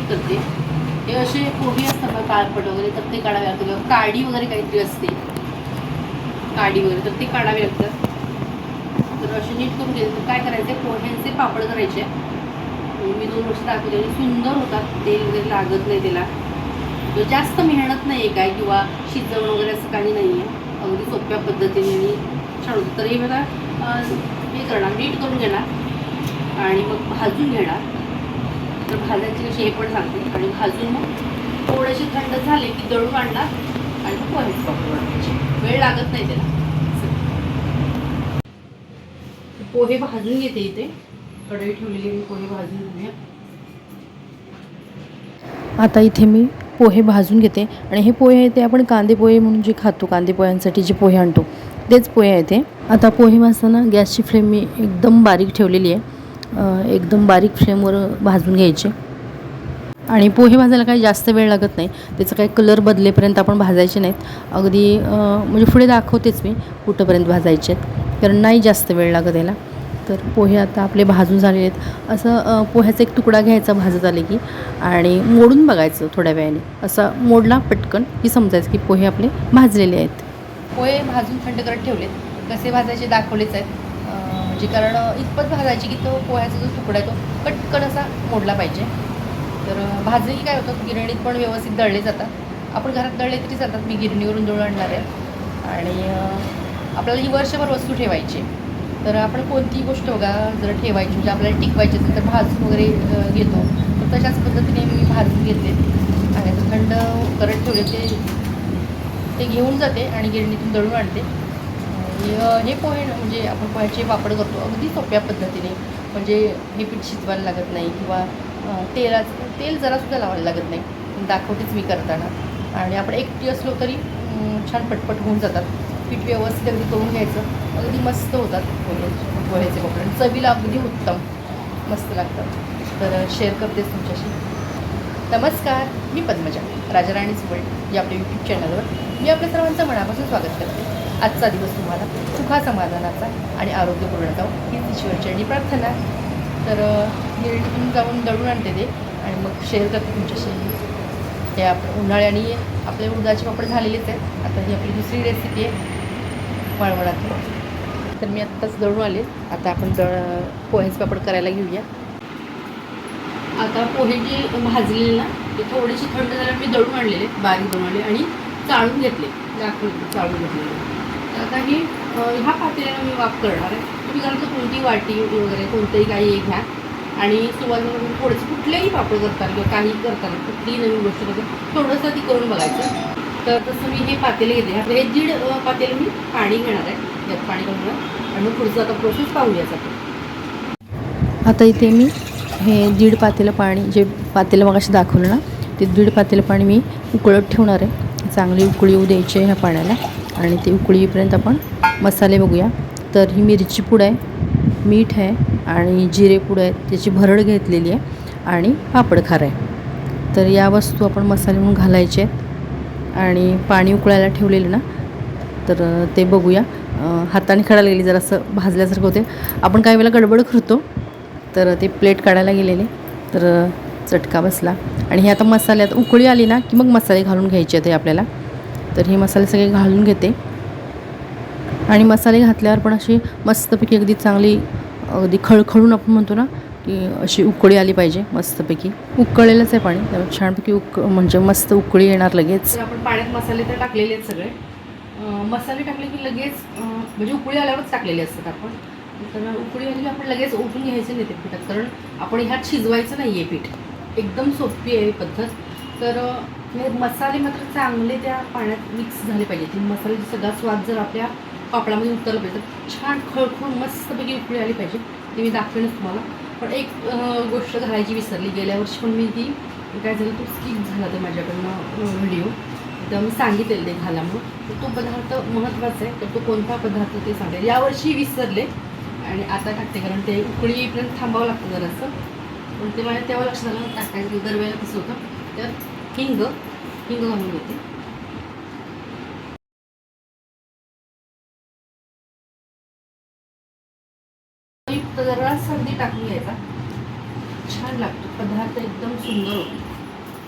तर करते हे असे पोहे असतात ना काळपट वगैरे तर ते काढावे लागतात. किंवा काडी वगैरे काहीतरी असते. काडी वगैरे तर ते काढावे लागतात. तर असे नीट करून घ्यायचे. तर काय करायचे पोह्यांचे पापड करायचे. मी दोन वर्ष दाखवले आणि सुंदर होतात. तेल वगैरे लागत नाही त्याला. तर जास्त मेहनत नाही आहे काय? किंवा शिजवणं वगैरे असं काही नाही आहे अगदी सोप्या पद्धतीने मी छान होतं. तर हे मला हे करणार नीट करून घेणार आणि मग भाजून घेणार तर भाजायची कशी हे पण सांगते. आणि भाजून मग थोडेसे थंड झाले की दळून आणणार आणि मग पोहेच पापड बनवायचे वेळ लागत नाही त्याला. पोहे भाजून घेते इथे. कढई ठेवलेली मी पोहे भाजून घेऊया. आता इथे मी पोहे भाजून घेते. आणि हे पोहे ते आपण कांदे पोहे म्हणून जे खातो कांदे पोह्यांसाठी जे पोहे आणतो तेच पोहे आहे ते आता पोहे भाजताना गॅसची फ्लेम मी एकदम बारीक ठेवलेली आहे. एकदम बारीक फ्लेमवर भाजून घ्यायचे. आणि पोहे भाजायला काही जास्त वेळ लागत नाही. त्याचा काही कलर बदलेपर्यंत आपण भाजायचे नाहीत. अगदी म्हणजे पुढे दाखवतेच मी कुठंपर्यंत भाजायचे आहेत. कारण नाही जास्त वेळ लागत याला तर पोहे आता आपले भाजून झालेले आहेत. असं पोह्याचा एक तुकडा घ्यायचा भाजत आले की आणि मोडून बघायचं थोड्या वेळाने. असा मोडला पटकन की समजायचं की पोहे आपले भाजलेले आहेत. पोहे भाजून थंड करत ठेवलेत. कसे भाजायचे दाखवलेच आहेत. अं, म्हणजे कारण इतपत भाजायची की तो पोह्याचा जो तुकडा आहे तो पटकन असा मोडला पाहिजे. तर अं, भाजले की काय होतं गिरणीत पण व्यवस्थित दळले जातात. आपण घरात दळले तरी जातात मी गिरणीवरून दळून आणणार आहे. आणि आपल्याला ही वर्षभर वस्तू ठेवायची तर आपण कोणतीही गोष्ट बघा जर ठेवायची म्हणजे आपल्याला टिकवायची असेल तर भाजून वगैरे घेतो. तर तशाच पद्धतीने मी भाजून घेते. आणि थंड करत ठेवले ते ते घेऊन जाते आणि गिरणीतून दळून आणते. आणि, हे पोहे म्हणजे आपण पोह्याचे पापड करतो अगदी सोप्या पद्धतीने. म्हणजे हे पीठ शिजवायला लागत नाही किंवा तेला तेलाचं तेल जरासुद्धा लावायला लागत नाही. दाखवतेच मी करताना. आणि आपण एकटी असलो तरी छान पटपट होऊन जातात. पीठ व्यवस्थित अगदी करून घ्यायचं. अगदी मस्त होतात पोहे पोह्याचे पापड आणि चवीला अगदी उत्तम. मस्त लागतात. तर शेअर करतेच तुमच्याशी. नमस्कार. मी पद्मजा. राजाराणी सुवर्ण या आपल्या यूट्यूब चॅनलवर मी आपल्या सर्वांचं मनापासून स्वागत करते. आजचा दिवस तुम्हाला सुखा समाधानाचा आणि आरोग्यपूर्ण जाऊ हीच ईश्वरचरणी प्रार्थना. तर अं, जाऊन दळून आणते ते आणि मग शेअर करते तुमच्याशी. ते आप उन्हाळ्याने आपले उडदाचे पापड झालेलेच आहेत. आता ही आपली दुसरी रेसिपी आहे. वळवळातली तर मी आत्ताच दळून आले. आता आपण दळ पोह्याचे पापड करायला घेऊया. आता पोहे जे भाजलेले ना ते थोडेसे थंड झाल्यावर मी दळून आणलेले बारीक दळून आणले आणि चाळून घेतले. दाखवले चाळून घेतलेले. आता ही ह्या पातेल्याला मी वाप करणार आहे. तुम्ही घरातलं कोणतीही वाटी वगैरे कोणतंही काही घ्या. आणि सुरुवातीला म्हणजे तुम्ही थोडंसं कुठलेही पापड करताना किंवा काही करताना कुठलीही नवीन गोष्ट करता थोडंसं ती करून बघायचं. तर तसं मी हे पातेले घेते. आपलं हे दीड अं, पातेलं मी पाणी घेणार आहे. त्यात पाणी घालून आणि मग पुढचं आता प्रोसेस पाहूयाच आपण. आता इथे मी हे दीड पातेलं पाणी जे पातेलं मग दाखवलं ना ते दीड पातेलं पाणी मी उकळत ठेवणार आहे. चांगली उकळी येऊ द्यायची आहे ह्या पाण्याला. आणि ते उकळी येईपर्यंत आपण मसाले बघूया. तर ही मिरची पूड आहे मीठ आहे आणि जिरे पूड आहे त्याची भरड घेतलेली आहे आणि पापड खार आहे. तर या वस्तू आपण मसाले म्हणून घालायचे आहेत. आणि पाणी उकळायला ठेवलेलं ना तर ते बघूया. हाताने खडायला गेली जरासं भाजल्यासारखं होते. आपण काही वेळेला गडबड करतो तर ते प्लेट काढायला गेलेले. तर चटका बसला. आणि हे आता मसाल्यात उकळी आली ना की मग मसाले घालून घ्यायचे आहेत आपल्याला. तर हे मसाले सगळे घालून घेते. आणि मसाले घातल्यावर पण अशी मस्तपैकी अगदी चांगली अगदी खळखळून आपण म्हणतो ना की अशी उकळी आली पाहिजे मस्तपैकी उकळलेलंच आहे पाणी त्यामुळे छानपैकी उक म्हणजे मस्त उकळी येणार लगेच. आपण पाण्यात मसाले तर टाकलेले आहेत सगळे. मसाले टाकले की लगेच म्हणजे उकळी आल्यावरच टाकलेले असतात आपण. तर उकळी आली आपण लगेच ओतून घ्यायचं नाही ते पिठात कारण आपण ह्यात शिजवायचं नाही आहे पीठ. एकदम सोपी आहे ही पद्धत. तर म्हणजे मसाले मात्र चांगले त्या पाण्यात मिक्स झाले पाहिजे. ते मसाल्याचा सगळा स्वाद जर आपल्या पापडामध्ये उतरला पाहिजे तर छान खळखळ मस्तपैकी उकळी आली पाहिजे. ते मी दाखवेनच तुम्हाला. पण एक गोष्ट घालायची विसरली. गेल्या वर्षी पण मी ती काय झालं तो स्किप झाला तर माझ्याकडनं व्हिडिओ तर मी सांगितलेलं ते घाला म्हणून. तर तो पदार्थ महत्त्वाचा आहे. तर तो कोणता पदार्थ ते सांगेल. यावर्षी विसरले. आणि आता टाकते कारण ते उकळीपर्यंत थांबावं लागतं जरासं. पण ते मला तेव्हा लक्षात आलं टाकायचं दरवेळेला कसं होतं. तर हिंग हिंग घालून घेते युक्त जरा सर्दी टाकून घ्यायचा छान लागतो पदार्थ एकदम सुंदर होतो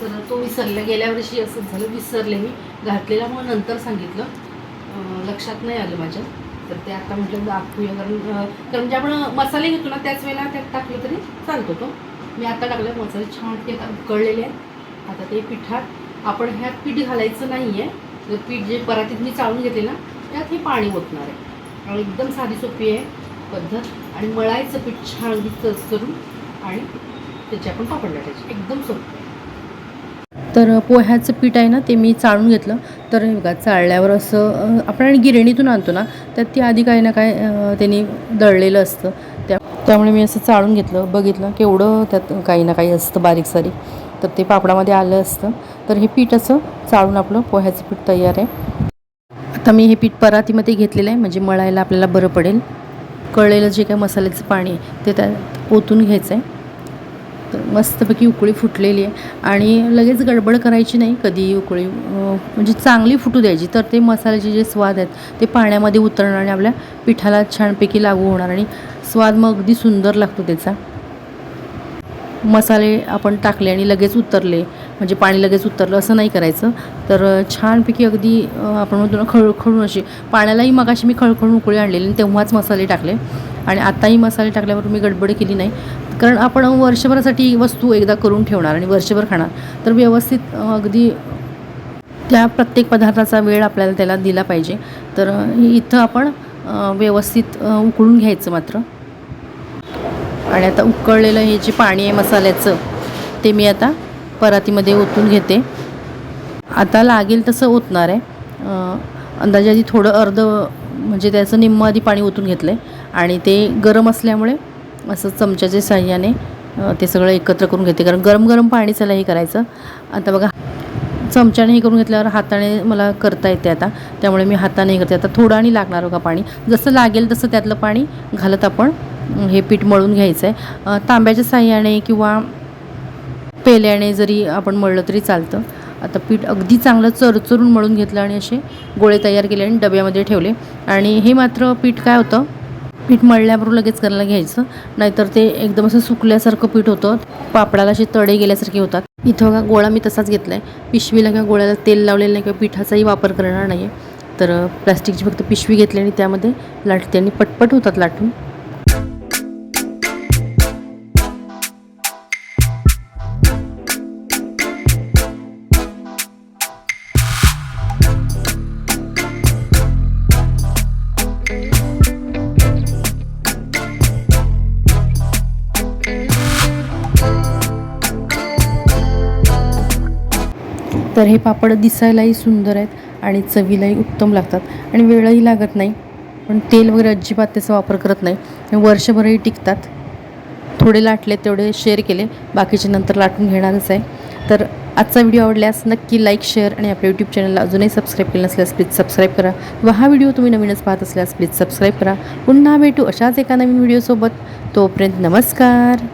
तर तो विसरला गेल्या वर्षी असं झालं विसरले मी घातलेला मग नंतर सांगितलं लक्षात नाही आलं माझ्या तर ते आता म्हटलं दाखवूया कारण कारण म्हणजे आपण मसाले घेतो ना त्याच वेळेला त्यात टाकलं तरी चालतो तो मी आता टाकलं मसाले छान ते आता उकळलेले आहेत आता ते पिठात आपण ह्यात पीठ घालायचं नाही आहे जर पीठ जे परातीत मी चाळून घेतले ना त्यात हे पाणी ओतणार आहे. आणि एकदम साधी सोपी आहे पद्धत. आणि मळायचं पीठ छान तस करून आणि त्याची आपण पापड लाटायचे. एकदम सोपं तर पोह्याचं पीठ आहे ना ते मी चाळून घेतलं. तर बघा चाळल्यावर असं आपण आपण गिरणीतून आणतो ना त्यात ती आधी काही ना काय त्यांनी दळलेलं असतं. त्या त्यामुळे मी असं चाळून घेतलं बघितलं केवढं त्यात काही ना काही असतं बारीक सारीक. तर ते पापडामध्ये आलं असतं. तर हे पीठ असं चाळून आपलं पोह्याचं पीठ तयार आहे. आता मी हे पीठ परातीमध्ये घेतलेलं आहे. म्हणजे मळायला आपल्याला बरं पडेल. कळलेलं जे काय मसाल्याचं पाणी आहे ते त्यात ओतून घ्यायचं आहे तर मस्तपैकी उकळी फुटलेली आहे. आणि लगेच गडबड करायची नाही कधी उकळी. म्हणजे चांगली फुटू द्यायची. तर ते मसाल्याचे जे स्वाद आहेत ते पाण्यामध्ये उतरणार आणि आपल्या पिठाला छानपैकी लागू होणार आणि स्वाद मग अगदी सुंदर लागतो त्याचा. मसाले आपण टाकले आणि लगेच उतरले म्हणजे पाणी लगेच उतरलं असं नाही करायचं. तर छानपैकी अगदी आपण म्हणतो ना खळखळून अशी पाण्यालाही मगाशी मी खळखळून उकळी आणलेली आणि तेव्हाच मसाले टाकले. आणि आताही मसाले टाकल्यावर मी गडबड केली नाही. कारण आपण वर्षभरासाठी वस्तू एकदा करून ठेवणार आणि वर्षभर खाणार. तर व्यवस्थित अगदी त्या प्रत्येक पदार्थाचा वेळ आपल्याला त्याला दिला पाहिजे. तर इथं आपण व्यवस्थित उकळून घ्यायचं मात्र. आणि आता उकळलेलं हे जे पाणी आहे मसाल्याचं ते मी आता परातीमध्ये ओतून घेते. आता लागेल तसं ओतणार आहे. अंदाजे आधी थोडं अर्ध म्हणजे त्याचं निम्म आधी पाणी ओतून घेतलं आहे आणि ते गरम असल्यामुळे असं चमच्याच्या साह्याने ते सगळं एकत्र करून घेते. कारण गरम गरम पाणी चला हे करायचं. आता बघा चमच्याने हे करून घेतल्यावर हाताने मला करता येते आता. त्यामुळे मी हाताने हे करते. आता थोडं आणि लागणार बघा पाणी. जसं लागेल तसं त्यातलं पाणी घालत आपण हे पीठ मळून घ्यायचं आहे तांब्याच्या साह्याने किंवा पेल्याने जरी आपण मळलं तरी चालतं. आता पीठ अगदी चांगलं चरचरून मळून घेतलं आणि असे गोळे तयार केले आणि डब्यामध्ये ठेवले. आणि हे मात्र पीठ काय होतं? पीठ मळल्याबरोबर लगेच करायला घ्यायचं. नाहीतर ते एकदम असं सुकल्यासारखं पीठ होतं. पापडाला असे तडे गेल्यासारखे होतात. इथं का गोळा मी तसाच घेतला आहे पिशवीला किंवा गोळ्याला तेल लावलेलं नाही किंवा पिठाचाही वापर करणार नाही आहे तर प्लॅस्टिकची फक्त पिशवी घेतली आणि त्यामध्ये लाटते आणि पटपट होतात लाटून. तर हे पापड दिसायलाही सुंदर आहेत आणि चवीलाही उत्तम लागतात. आणि वेळही लागत नाही. पण तेल वगैरे अजिबात त्याचा वापर करत नाही. वर्षभरही टिकतात. थोडे लाटले तेवढे शेअर केले. बाकीचे नंतर लाटून घेणारच आहे. तर आजचा व्हिडिओ आवडल्यास नक्की लाईक शेअर आणि आपल्या यूट्यूब चॅनलला अजूनही सबस्क्राईब केलं नसल्यास प्लीज सबस्क्राईब करा. व हा व्हिडिओ तुम्ही नवीनच पाहत असल्यास प्लीज सबस्क्राईब करा. पुन्हा भेटू अशाच एका नवीन व्हिडिओसोबत तोपर्यंत नमस्कार.